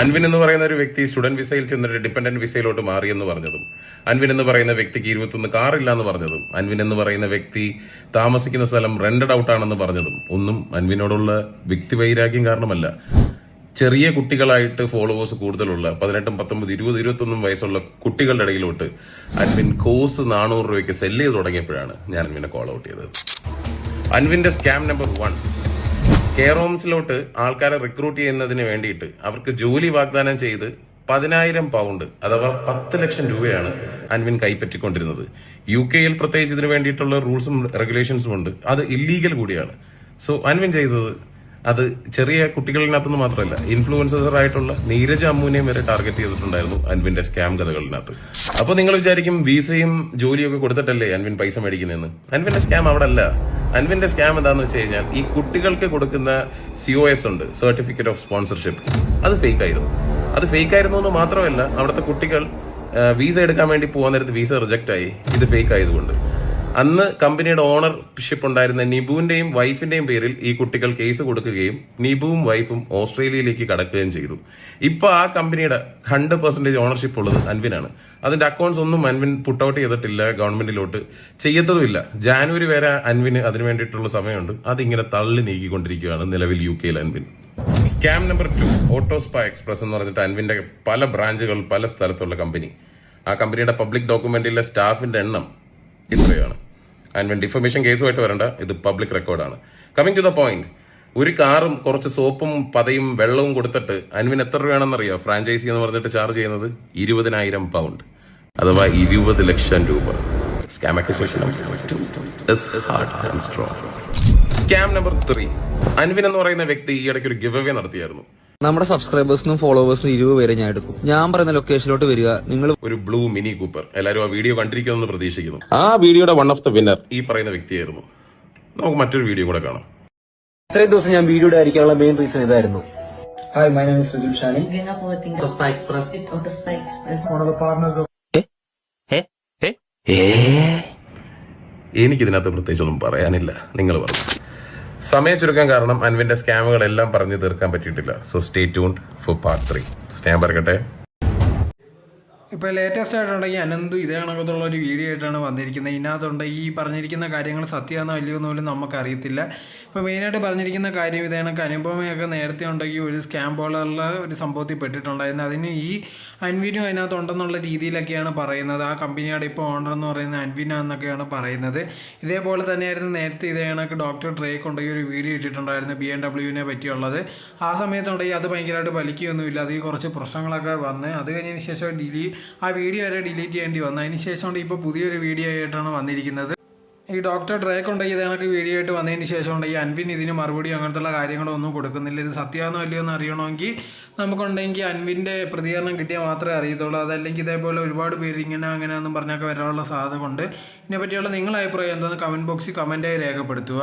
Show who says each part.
Speaker 1: അൻവിൻ എന്ന് പറയുന്ന ഒരു വ്യക്തി സ്റ്റുഡന്റ് വിസയിൽ ചെന്നിട്ട് ഡിപെൻഡന്റ് വിസയിലോട്ട് മാറിയെന്ന് പറഞ്ഞതും അൻവിൻ എന്ന് പറയുന്ന വ്യക്തിക്ക് ഇരുപത്തൊന്ന് കാറില്ല എന്ന് പറഞ്ഞതും അൻവിൻ എന്ന് പറയുന്ന വ്യക്തി താമസിക്കുന്ന സ്ഥലം റെന്റഡ് ഔട്ട് ആണെന്ന് പറഞ്ഞതും ഒന്നും അൻവിനോടുള്ള വ്യക്തി വൈരാഗ്യം കാരണമല്ല. ചെറിയ കുട്ടികളായിട്ട് ഫോളോവേഴ്സ് കൂടുതലുള്ള പതിനെട്ടും പത്തൊമ്പത് ഇരുപത് ഇരുപത്തൊന്നും വയസ്സുള്ള കുട്ടികളുടെ ഇടയിലോട്ട് അൻവിൻ കോഴ്സ് നാനൂറ് രൂപയ്ക്ക് സെല്ല് ചെയ്ത് തുടങ്ങിയപ്പോഴാണ് ഞാൻ അൻവിനെ കോൾ ഔട്ട് ചെയ്തത്. അൻവിന്റെ സ്കാം നമ്പർ വൺ കെയർ ഹോംസിലോട്ട് ആൾക്കാരെ റിക്രൂട്ട് ചെയ്യുന്നതിന് വേണ്ടിയിട്ട് അവർക്ക് ജോലി വാഗ്ദാനം ചെയ്ത് പതിനായിരം പൗണ്ട് അഥവാ പത്ത് ലക്ഷം രൂപയാണ് അൻവിൻ കൈപ്പറ്റിക്കൊണ്ടിരുന്നത്. യു കെയിൽ പ്രത്യേകിച്ച് ഇതിന് വേണ്ടിയിട്ടുള്ള റൂൾസും റെഗുലേഷൻസും ഉണ്ട്. അത് ഇല്ലീഗൽ കൂടിയാണ്. സോ അൻവിൻ ചെയ്തത് അത് ചെറിയ കുട്ടികളിനകത്തുനിന്ന് മാത്രമല്ല ഇൻഫ്ലുവൻസർ ആയിട്ടുള്ള നീരജ് അമ്മൂനെയും വരെ ടാർഗറ്റ് ചെയ്തിട്ടുണ്ടായിരുന്നു അൻവിന്റെ സ്കാം കഥകളിനകത്ത്. അപ്പൊ നിങ്ങൾ വിചാരിക്കും വിസയും ജോലിയൊക്കെ കൊടുത്തിട്ടല്ലേ അൻവിൻ പൈസ മേടിക്കുന്നതെന്ന്? അൻവിന്റെ സ്കാം അവിടെ അല്ല അൻവിന്റെ സ്കാം എന്താന്ന് വെച്ച് കഴിഞ്ഞാൽ ഈ കുട്ടികൾക്ക് കൊടുക്കുന്ന സി ഒ എസ് ഉണ്ട് സർട്ടിഫിക്കറ്റ് ഓഫ് സ്പോൺസർഷിപ്പ് അത് ഫേക്ക് ആയിരുന്നു അത് ഫേക്ക് ആയിരുന്നു എന്ന് മാത്രമല്ല അവിടുത്തെ കുട്ടികൾ വിസ എടുക്കാൻ വേണ്ടി പോകാൻ നേരത്ത് വിസ റിജക്റ്റ് ആയി. ഇത് ഫേക്ക് ആയതുകൊണ്ട്. അന്ന് കമ്പനിയുടെ ഓണർഷിപ്പ് ഉണ്ടായിരുന്ന നിബുവിന്റെയും വൈഫിന്റെയും പേരിൽ ഈ കുട്ടികൾ കേസ് കൊടുക്കുകയും നിബുവും വൈഫും ഓസ്ട്രേലിയയിലേക്ക് കടക്കുകയും ചെയ്തു. ഇപ്പൊ ആ കമ്പനിയുടെ ഹൺഡ്രഡ് പെർസെന്റേജ് ഓണർഷിപ്പ് ഉള്ളത് അൻവിനാണ്. അതിന്റെ അക്കൗണ്ട്സ് ഒന്നും അൻവിൻ പുട്ട് ഔട്ട് ചെയ്തിട്ടില്ല ഗവൺമെന്റിലോട്ട് ചെയ്യത്തതുമില്ല. ജാനുവരി വരെ അൻവിന് അതിനു വേണ്ടിയിട്ടുള്ള സമയമുണ്ട്. അതിങ്ങനെ തള്ളി നീക്കിക്കൊണ്ടിരിക്കുകയാണ് നിലവിൽ യു കെയിൽ Anvin. Scam number two Autospa express എന്ന് പറഞ്ഞിട്ട് അൻവിന്റെ പല ബ്രാഞ്ചുകൾ പല സ്ഥലത്തുള്ള കമ്പനി. ആ കമ്പനിയുടെ പബ്ലിക് ഡോക്യുമെന്റിലെ സ്റ്റാഫിന്റെ എണ്ണം ഇത്രയാണ്. ആൻഡ് വെൻ ഡിഫർമേഷൻ കേസുമായിട്ട് വരണ്ട ഇത് പബ്ലിക് റെക്കോർഡാണ് കമ്മിങ് ടു ദ പോയിന്റ് ഒരു കാറും കുറച്ച് സോപ്പും പതയും വെള്ളവും കൊടുത്തിട്ട് അനുവിൻ എത്ര രൂപയാണെന്നറിയോ? ഫ്രാഞ്ചൈസി എന്ന് പറഞ്ഞിട്ട് ചാർജ് ചെയ്യുന്നത് ഇരുപതിനായിരം പൗണ്ട് അഥവാ ഇരുപത് ലക്ഷം രൂപ. Scam scam number three Anvin എന്ന് പറയുന്ന വ്യക്തി ഈ ഇടയ്ക്ക് ഒരു ഗിവ് അവേ നടത്തിയായിരുന്നു.
Speaker 2: നമ്മുടെ സബ്സ്ക്രൈബേഴ്സിനും ഫോളോവേഴ്സിനും ഇരുപത് പേരെ ഞാൻ എടുക്കും. ഞാൻ പറയുന്ന ലൊക്കേഷനിലോട്ട് വരിക. നിങ്ങൾ
Speaker 1: ഒരു ബ്ലൂ മിനി കൂപ്പർ. എല്ലാവരും ആ വീഡിയോ കണ്ടിരിക്കുമെന്ന് പ്രതീക്ഷിക്കുന്നു. ആ വീഡിയോയുടെ വൺ ഓഫ് ദ വിന്നർ ഈ പറയുന്ന വ്യക്തിയായിരുന്നു. നമുക്ക് മറ്റൊരു വീഡിയോ കൂടെ കാണാം.
Speaker 3: ഇത്രയും ദിവസം ഞാൻ വീഡിയോ ആയിരിക്കാനുള്ള മെയിൻ റീസൺ ഇതായിരുന്നു.
Speaker 4: Hi, my name is Rajul Shani.
Speaker 5: Gina po ating
Speaker 3: Autospa Express.
Speaker 5: Autospa Express.
Speaker 4: One of the partners of
Speaker 1: എനിക്കിതിനകത്ത് പ്രത്യേകിച്ചൊന്നും പറയാനില്ല. നിങ്ങൾ പറഞ്ഞു സമയ ചുരുക്കം കാരണം അൻവിന്റെ സ്കാമുകളെല്ലാം പറഞ്ഞു തീർക്കാൻ പറ്റിയിട്ടില്ല. So stay tune for part three സ്നേഹം പറയട്ടെ.
Speaker 6: ഇപ്പോൾ ലേറ്റസ്റ്റ് ആയിട്ടുണ്ടെങ്കിൽ അനന്തു ഇതേ കണക്കത്തുള്ള ഒരു വീഡിയോ ആയിട്ടാണ് വന്നിരിക്കുന്നത്. ഇതിനകത്തുണ്ട് ഈ പറഞ്ഞിരിക്കുന്ന കാര്യങ്ങൾ സത്യമാണോ അല്ലയോ എന്ന് പോലും നമുക്കറിയത്തില്ല ഇപ്പോൾ മെയിനായിട്ട് പറഞ്ഞിരിക്കുന്ന കാര്യം ഇതേ കണക്ക് അനുപമയൊക്കെ നേരത്തെ ഉണ്ടെങ്കിൽ ഒരു സ്കാം പോലുള്ള ഒരു സംഭവത്തിൽ പെട്ടിട്ടുണ്ടായിരുന്നു. അതിന് ഈ അൻവിനും അതിനകത്ത് ഉണ്ടെന്നുള്ള രീതിയിലൊക്കെയാണ് പറയുന്നത്. ആ കമ്പനിയുടെ ഇപ്പോൾ ഓണർ എന്ന് പറയുന്നത് അൻവിന എന്നൊക്കെയാണ് പറയുന്നത്. ഇതേപോലെ തന്നെയായിരുന്നു നേരത്തെ ഇതേ കണക്ക് ഡോക്ടർ ഡ്രേക്ക് ഉണ്ടെങ്കിൽ ഒരു വീഡിയോ ഇട്ടിട്ടുണ്ടായിരുന്നു ബി എം ഡബ്ല്യുവിനെ പറ്റിയുള്ളത്. ആ സമയത്തുണ്ടെങ്കിൽ അത് ഭയങ്കരമായിട്ട് വലിക്കുകയൊന്നുമില്ല. അതിൽ കുറച്ച് പ്രശ്നങ്ങളൊക്കെ വന്ന് അത് കഴിഞ്ഞതിന് ശേഷം ഡിലീ ആ വീഡിയോ വരെ ഡിലീറ്റ് ചെയ്യേണ്ടി വന്നു. അതിന് ശേഷം ഇപ്പോൾ പുതിയൊരു വീഡിയോ ആയിട്ടാണ് വന്നിരിക്കുന്നത്. ഈ ഡോക്ടർ ഡ്രേക്ക് കൊണ്ടുപോയി ഇത് കണക്ക് വീഡിയോ ആയിട്ട് വന്നതിന് ശേഷം ഉണ്ടെങ്കിൽ അൻവിൻ ഇതിന് മറുപടി അങ്ങനത്തുള്ള കാര്യങ്ങളൊന്നും കൊടുക്കുന്നില്ല. ഇത് സത്യമാണോ അല്ലയോ എന്ന് അറിയണമെങ്കിൽ നമുക്കുണ്ടെങ്കിൽ അൻവിന്റെ പ്രതികരണം കിട്ടിയാൽ മാത്രമേ അറിയത്തുള്ളൂ. അതല്ലെങ്കിൽ ഇതേപോലെ ഒരുപാട് പേര് ഇങ്ങനെ അങ്ങനെ അങ്ങനെയൊന്നും പറഞ്ഞൊക്കെ വരാനുള്ള സാധ്യത ഉണ്ട് ഇതിനെപ്പറ്റിയുള്ള നിങ്ങളുടെ അഭിപ്രായം എന്താണെന്ന് കമന്റ് ബോക്സിൽ കമന്റായി രേഖപ്പെടുത്തുക.